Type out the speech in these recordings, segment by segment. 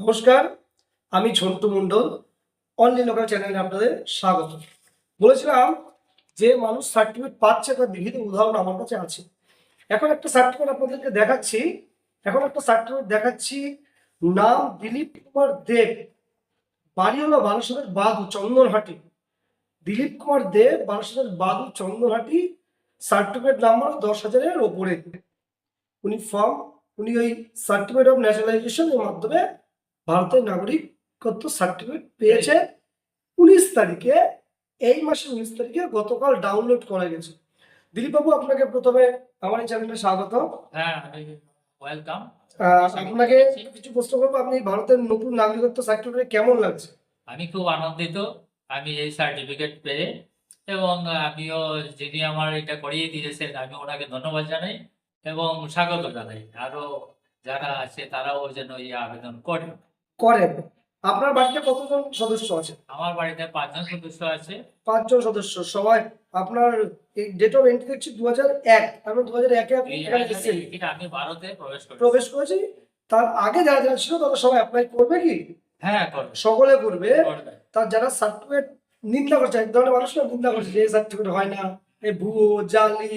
নমস্কার, আমি ঝন্টু মণ্ডল only local চ্যানেলে আপনাদের স্বাগত। বলেছিলাম যে মানুষ সার্টিফিকেট পাচ্ছে তার বিভিন্ন উদাহরণ আমার কাছে আছে। এখন একটা সার্টিফিকেট আপনাদেরকে দেখাচ্ছি। এখন একটা সার্টিফিকেট দেখাচ্ছি, নাম দিলীপ কুমার দেব। বাড়ি হলো বারাসাতের বাদু, চন্দনহাটি। দিলীপ কুমার দেব বারাসাতের বাদু, চন্দনহাটি। সার্টিফিকেট নাম্বার দশ হাজারের ওপরে। উনি ফর্ম উনি ওই সার্টিফিকেট অফ ন্যাশনালাইজেশন এর মাধ্যমে ভারতের নাগরিকত্ব সার্টিফিকেট পেয়েছে উনিশ তারিখে এই মাসের উনিশ তারিখে গতকাল ডাউনলোড করা গেছে। দিলীপ বাবু আপনাকে প্রথমে আমার এই চ্যানেলে স্বাগত। হ্যাঁ ওয়েলকাম আপনাকে কিছু প্রশ্ন করব আপনি ভারতের নতুন নাগরিকত্ব সার্টিফিকেট কেমন লাগছে? আমি খুব আনন্দিত। আমি এই সার্টিফিকেট পেয়ে এবং আমিও যিনি আমার এটা করিয়ে দিয়েছেন আমি ওনাকে ধন্যবাদ জানাই এবং স্বাগত জানাই। আরও যারা আছে তারাও যেন এই আবেদন করে করেন। আপনার বাড়িতে কতজন সদস্য আছে? আমার বাড়িতে পাঁচজন সদস্য আছে। পাঁচজন সদস্য সবাই আপনার এই ডেট অফ এন্ট্রি দেখছি দু হাজার এক। তারপর দু হাজার একে আপনি এখানে এসেছেন এটা আমি ভারতে প্রবেশ প্রবেশ করেছি। তার আগে যারা যারা ছিল তারা সবাই অ্যাপ্লাই করবে কি? হ্যাঁ করবে। সকলে করবে। তার যারা সার্টিফিকেট নিন্দা করছে এক ধরনের মানুষ নিন্দা করছে যে সার্টিফিকেট হয় না। এই ভুয়ো জালি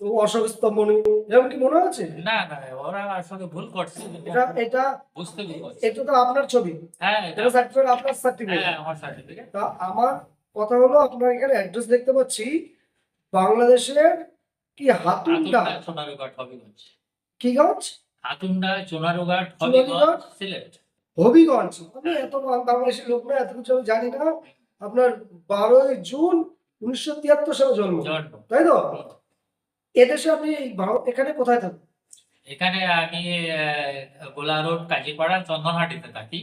বা অসংস্তম্ভনী এরকম কি মনে হচ্ছে? না না ওরা আসলে ভুল করছে। এটা এটা বুঝতে এটা তো আপনার ছবি। হ্যাঁ এটা সার্টিফিকেট আপনার সার্টিফিকেট হ্যাঁ আমার সার্টিফিকেট তা আমার কথা হলো আপনার এখানে অ্যাড্রেস দেখতে পাচ্ছি। বাংলাদেশের কি হাতুন্ডা আতুন্ডা সোনারুঘাট হবিগঞ্জ। কি গঞ্জ সোনারুঘাট? হবিগঞ্জ সিলেট। হবিগঞ্জ। আমি এত বাংলাদেশের লোক না এত কিছু আমি জানি না। আপনার বারোই জুন উনিশশো তিয়াত্তর সালে জন্ম। তাই তো? এদেশে আপনি এখানে কোথায় থাকেন? এখানে আমি গোলা রোড কাজীপাড়া চন্দনহাটিতে থাকি।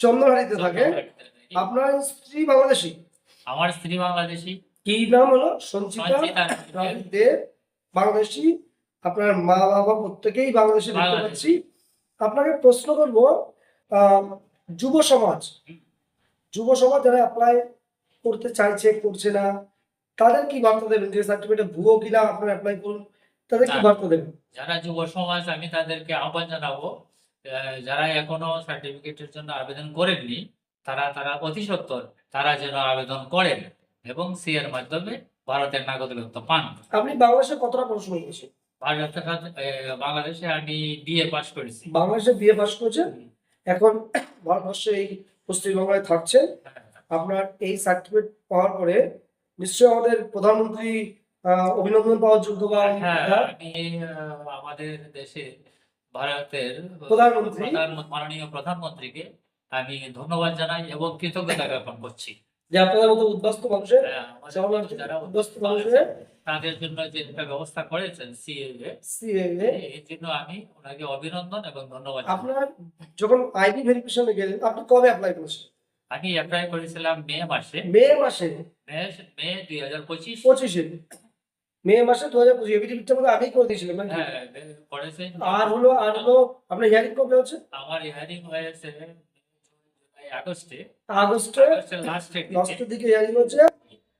চন্দ্রহাটিতে থাকে। আপনার স্ত্রী বাংলাদেশি? আমার স্ত্রী বাংলাদেশি। কি নাম হলো? সঞ্চিতা দেব। বাংলাদেশি। আপনার মা বাবা প্রত্যেকেই বাংলাদেশি দেখতে পাচ্ছি। আপনাকে প্রশ্ন করব যুব সমাজ। যুব সমাজ যারা অ্যাপ্লাই করতে চাইছে করছে না তাদের কি বার্তা দেবেন? যে সার্টিফিকেট ভুয়ো কিনা আপনারা অ্যাপ্লাই করুন তাদের কি। বার্তা দেবেন? যারা যুব সমাজ আমি তাদেরকে আহ্বান জানাব যারা এখনও সার্টিফিকেটের জন্য আবেদন করেননি তারা তারা অতি সত্বর তারা যেন আবেদন করেন এবং সি এর মাধ্যমে ভারতের নাগরিকত্ব পান। আপনি বাংলাদেশে কতটা পড়াশোনা করেছেন? বাংলাদেশে আমি বিএ পাস করেছি। বাংলাদেশে বিএ পাস করেছেন? এখন ভারতবর্ষে এই পশ্চিমবাংলায় থাকছেন। আপনার এই সার্টিফিকেট পাওয়ার পরে নিশ্চয়ই আমাদের প্রধানমন্ত্রী অভিনন্দন পাওয়ার যোগ্য বা হ্যাঁ হ্যাঁ, আমাদের দেশে ভারতের প্রধানমন্ত্রী। প্রধান- মাননীয় প্রধানমন্ত্রীকে আমি ধন্যবাদ জানাই এবং কৃতজ্ঞতা জ্ঞাপন করছি। যে আপনাদের মতো উদ্বাস্ত মানুষের হ্যাঁ, যারা উদ্বাস্ত মানুষের তাদের জন্য যে একটা ব্যবস্থা করেছেন সিএ CAA, এই জন্য আমি ওনাকে অভিনন্দন এবং ধন্যবাদ আপনার যখন আইডি ভেরিফিকেশনে গেলেন আপনি কবে অ্যাপ্লাই করেছেন আমি অ্যাপ্লাই করেছিলাম মে মাসে। মে মাসে? মে দুই হাজার পঁচিশ। পঁচিশে? মে মাসে দু হাজার পঁচিশ এভিডেভিটটা মধ্যে আমি করে দিয়েছিলাম নাকি? হ্যাঁ করেছে। আর হলো আর হলো আপনার হিয়ারিং কবে হচ্ছে? আমার হিয়ারিং হয়েছে আগস্টে। আগস্টে? আগস্টের লাস্টের দিকে। হিয়ারিং হচ্ছে।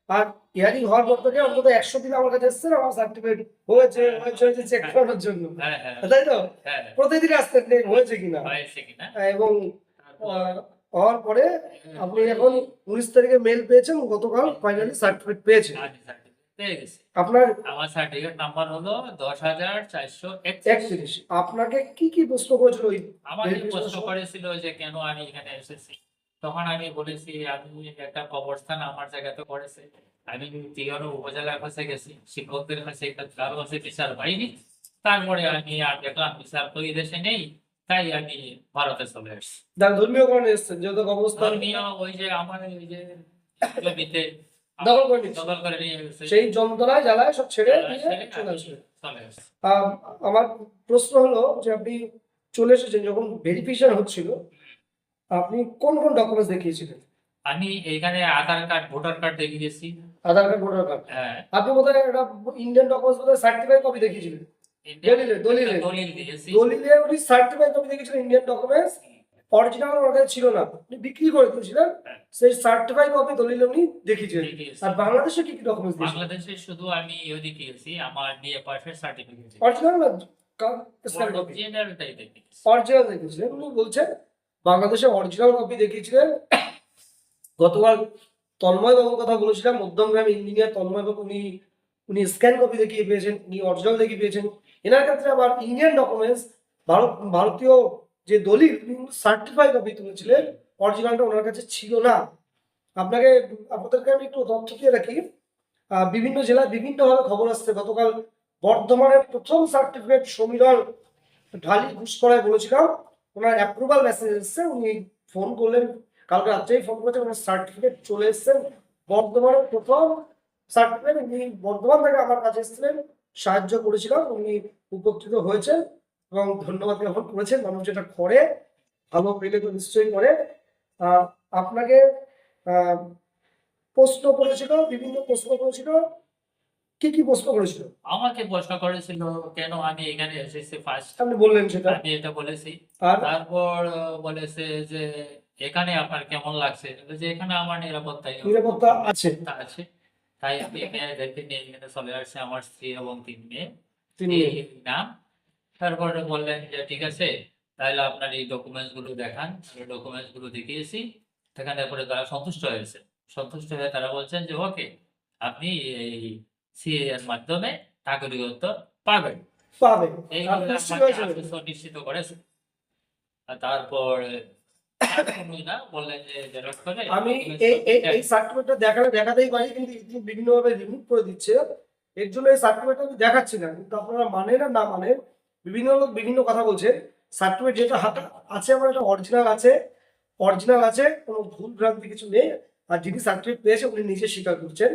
আর হিয়ারিং হওয়ার পর থেকে অন্তত একশো দিন আমার কাছে এসছে আমার সার্টিফিকেট হয়েছে হয়েছে হয়েছে চেক করানোর জন্য। হ্যাঁ হ্যাঁ। তাই তো? হ্যাঁ। প্রতিদিন আসতেন হয়েছে কিনা? হয়েছে কিনা? এবং হওয়ার পরে আপনি এখন উনিশ তারিখে মেল পেয়েছেন গতকাল ফাইনালি সার্টিফিকেট পেয়েছেন। আপনার আমার সার্টিফিকেট নাম্বার হলো দশ হাজার চারশো একত্রিশ। একত্রিশ। আপনাকে কি কি প্রশ্ন করেছিল আমাকে প্রশ্ন করেছিল যে কেন আমি এখানে এসেছি। তখন আমি বলেছি আমি একটা কবরস্থান আমার জায়গাতে করেছে আমি তিগানো উপজেলার কাছে গেছি। শিক্ষকদের কাছে কারও কাছে বিচার পাইনি। তারপরে আমি আর দেখলাম বিচার তো এই দেশে নেই। তাই আমি ভারতে চলে এসেছি ধর্মীয় কারণে এসছেন যেহেতু ধর্মীয় ওই যে আমার ওই যে জমিতে দখল করে। দখল করে নিয়ে গেছে সেই যন্ত্রণায় জ্বালায় সব ছেড়ে দিয়ে চলে আসবে আমার প্রশ্ন হলো যে আপনি চলে এসেছেন যখন ভেরিফিকেশন হচ্ছিল আপনি কোন কোন ডকুমেন্টস দেখিয়েছিলেন? আমি এখানে আধার কার্ড ভোটার কার্ড দেখিয়েছি। Aadhaar card voter card. হ্যাঁ। আপনি বোধহয় একটা ইন্ডিয়ান ডকুমেন্টস বোধহয় সার্টিফাইড কপি দেখিয়েছিলেন। দলিলে, দলিলে। দলিলে উনি সার্টিফাইড কপি দেখিয়েছিলেন ইন্ডিয়ান ডকুমেন্টস অরিজিনাল ওর কাছে ছিল না। উনি বিক্রি করে দিয়েছিলেন। হ্যাঁ। সেই সার্টিফাইড কপি দলিলে উনি দেখিয়েছিলেন। দেখিয়েছি। আর বাংলাদেশে কি কি ডকুমেন্টস বাংলাদেশে শুধু আমি ইয়ে দেখিয়েছি আমার বিএ পাসের সার্টিফিকেট অরিজিনাল না? কপি অরিজিনালটাই দেখিয়েছি। অরিজিনাল দেখিয়েছিলেন। উনি বলছেন বাংলাদেশে অরিজিনাল কপি দেখিয়েছিলেন। গতবার তন্ময় বাবুর কথা বলেছিলাম। মধ্যমগ্রাম ইঞ্জিনিয়ার তন্ময় বাবু উনি উনি স্ক্যান কপি দেখিয়ে পেয়েছেন। উনি অরিজিনাল দেখিয়ে পেয়েছেন। এনার ক্ষেত্রে আবার ইন্ডিয়ান ডকুমেন্টস ভারত, ভারতীয় যে দলিল সার্টিফাই কপি তুলেছিলেন অরিজিনালটা ওনার কাছে ছিল না। আপনাকে, আপনাদেরকে আমি একটু তথ্য দিয়ে রাখি। বিভিন্ন জেলায় বিভিন্নভাবে খবর আসছে। গতকাল বর্ধমানের প্রথম সার্টিফিকেট সমীরণ ঢালি ঘুষ করায় বলেছিলাম। ওনার অ্যাপ্রুভাল মেসেজ এসছে, উনি ফোন করলেন। কালকে রাত্রেই ফোন করেছেন ওনার সার্টিফিকেট চলে এসছেন বর্ধমানের প্রথম সার্টিফিকেট উনি বর্ধমান থেকে আমার কাছে এসেছিলেন। সাহায্য করেছিলাম উনি উপকৃত হয়েছেন এবং ধন্যবাদ জ্ঞাপন করেছেন। মানুষ যেটা করে ভালো পেলে তো নিশ্চয়ই করে। আপনাকে প্রশ্ন করেছিল বিভিন্ন প্রশ্ন করেছিল। কি কি প্রশ্ন করেছিল? আমাকে প্রশ্ন করেছিল কেন আমি এখানে এসেছি ফার্স্ট আপনি বললেন সেটা। আমি এটা বলেছি। আর? তারপর বলেছে যে এখানে আপনার কেমন লাগছে? যে এখানে আমার নিরাপত্তায় নিরাপত্তা আছে। নিরাপত্তা আছে। তাই আমি মেয়েদেরকে নিয়ে এখানে চলে আসছে আমার স্ত্রী এবং তিন মেয়ে। তিনি নাম। তারপরে বললেন যে ঠিক আছে তাহলে আপনার এই ডকুমেন্টসগুলো দেখান। ডকুমেন্টসগুলো দেখিয়েছি। সেখানে পরে তারা সন্তুষ্ট হয়েছে। সন্তুষ্ট হয়ে তারা বলছেন যে ওকে আপনি এই সিএ এর মাধ্যমে নাগরিকত্ব পাবেন। পাবে এই নিশ্চিত করেছে। আর তারপর করে আমি এই সার্টিফিকেটটা দেখালে দেখাতেই পারি কিন্তু বিভিন্নভাবে রিমুভ করে দিচ্ছে। এর জন্য এই সার্টিফিকেটটা আমি দেখাচ্ছি না কিন্তু আপনারা আর না মানেন বিভিন্ন লোক বিভিন্ন কথা বলছে। সার্টিফিকেট যেটা হাতে আছে আমার এটা অরিজিনাল আছে অরিজিনাল আছে কোনো ভুল ভ্রান্তি কিছু নেই। আর যিনি সার্টিফিকেট পেয়েছে উনি নিজে স্বীকার করছেন।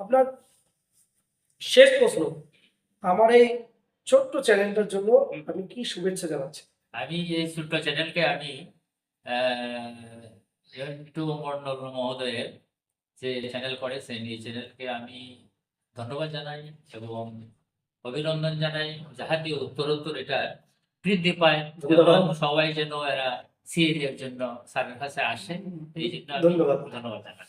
আপনার শেষ প্রশ্ন আমার এই ছোট্ট চ্যানেলটার জন্য আমি কি শুভেচ্ছা জানাচ্ছি? আমি এই ছোট্ট চ্যানেলকে আমি একটু মন্ডল মহোদয়ের যে চ্যানেল করেছেন এই চ্যানেলকে আমি ধন্যবাদ জানাই এবং অভিনন্দন জানাই যাহাতে উত্তরোত্তর এটা বৃদ্ধি পায় এবং সবাই যেন এরা সিএর জন্য স্যারের কাছে আসে এই জন্য ধন্যবাদ। ধন্যবাদ জানাই